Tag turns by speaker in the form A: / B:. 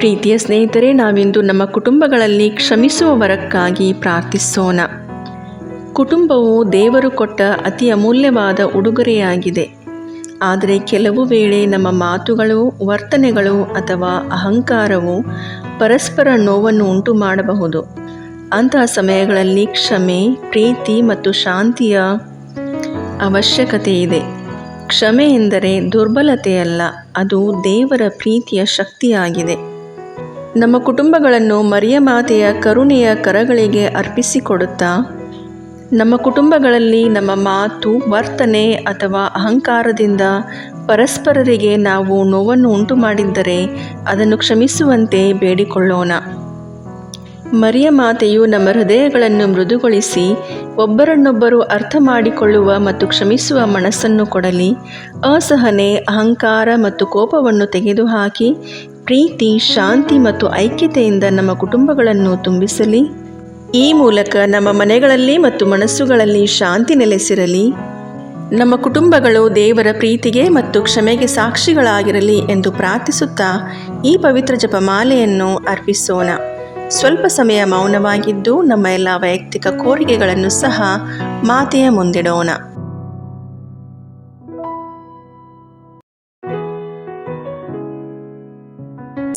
A: ಪ್ರೀತಿಯ ಸ್ನೇಹಿತರೆ, ನಾವಿಂದು ನಮ್ಮ ಕುಟುಂಬಗಳಲ್ಲಿ ಕ್ಷಮಿಸುವ ವರಕ್ಕಾಗಿ ಪ್ರಾರ್ಥಿಸೋಣ. ಕುಟುಂಬವು ದೇವರು ಕೊಟ್ಟ ಅತಿ ಅಮೂಲ್ಯವಾದ ಉಡುಗೊರೆಯಾಗಿದೆ. ಆದರೆ ಕೆಲವು ವೇಳೆ ನಮ್ಮ ಮಾತುಗಳು, ವರ್ತನೆಗಳು ಅಥವಾ ಅಹಂಕಾರವು ಪರಸ್ಪರ ನೋವನ್ನು ಉಂಟು ಮಾಡಬಹುದು ಅಂತಹ ಸಮಯಗಳಲ್ಲಿ ಕ್ಷಮೆ, ಪ್ರೀತಿ ಮತ್ತು ಶಾಂತಿಯ ಅವಶ್ಯಕತೆ ಇದೆ ಕ್ಷಮೆ ಎಂದರೆ ದುರ್ಬಲತೆಯಲ್ಲ, ಅದು ದೇವರ ಪ್ರೀತಿಯ ಶಕ್ತಿಯಾಗಿದೆ. ನಮ್ಮ ಕುಟುಂಬಗಳನ್ನು ಮರಿಯ ಮಾತೆಯ ಕರುಣೆಯ ಕರಗಳಿಗೆ ಅರ್ಪಿಸಿಕೊಡುತ್ತಾ, ನಮ್ಮ ಕುಟುಂಬಗಳಲ್ಲಿ ನಮ್ಮ ಮಾತು, ವರ್ತನೆ ಅಥವಾ ಅಹಂಕಾರದಿಂದ ಪರಸ್ಪರರಿಗೆ ನಾವು ನೋವನ್ನು ಉಂಟು ಮಾಡಿದ್ದರೆ ಅದನ್ನು ಕ್ಷಮಿಸುವಂತೆ ಬೇಡಿಕೊಳ್ಳೋಣ. ಮರಿಯ ಮಾತೆಯು ನಮ್ಮ ಹೃದಯಗಳನ್ನು ಮೃದುಗೊಳಿಸಿ ಒಬ್ಬರನ್ನೊಬ್ಬರು ಅರ್ಥ ಮಾಡಿಕೊಳ್ಳುವ ಮತ್ತು ಕ್ಷಮಿಸುವ ಮನಸ್ಸನ್ನು ಕೊಡಲಿ, ಅಸಹನೆ, ಅಹಂಕಾರ ಮತ್ತು ಕೋಪವನ್ನು ತೆಗೆದುಹಾಕಿ ಪ್ರೀತಿ, ಶಾಂತಿ ಮತ್ತು ಐಕ್ಯತೆಯಿಂದ ನಮ್ಮ ಕುಟುಂಬಗಳನ್ನು ತುಂಬಿಸಲಿ. ಈ ಮೂಲಕ ನಮ್ಮ ಮನೆಗಳಲ್ಲಿ ಮತ್ತು ಮನಸ್ಸುಗಳಲ್ಲಿ ಶಾಂತಿ ನೆಲೆಸಿರಲಿ. ನಮ್ಮ ಕುಟುಂಬಗಳು ದೇವರ ಪ್ರೀತಿಗೆ ಮತ್ತು ಕ್ಷಮೆಗೆ ಸಾಕ್ಷಿಗಳಾಗಿರಲಿ ಎಂದು ಪ್ರಾರ್ಥಿಸುತ್ತಾ ಈ ಪವಿತ್ರ ಜಪಮಾಲೆಯನ್ನು ಅರ್ಪಿಸೋಣ. ಸ್ವಲ್ಪ ಸಮಯ ಮೌನವಾಗಿದ್ದು ನಮ್ಮ ಎಲ್ಲ ವೈಯಕ್ತಿಕ ಕೋರಿಕೆಗಳನ್ನು ಸಹ ಮಾತೆಯ ಮುಂದಿಡೋಣ.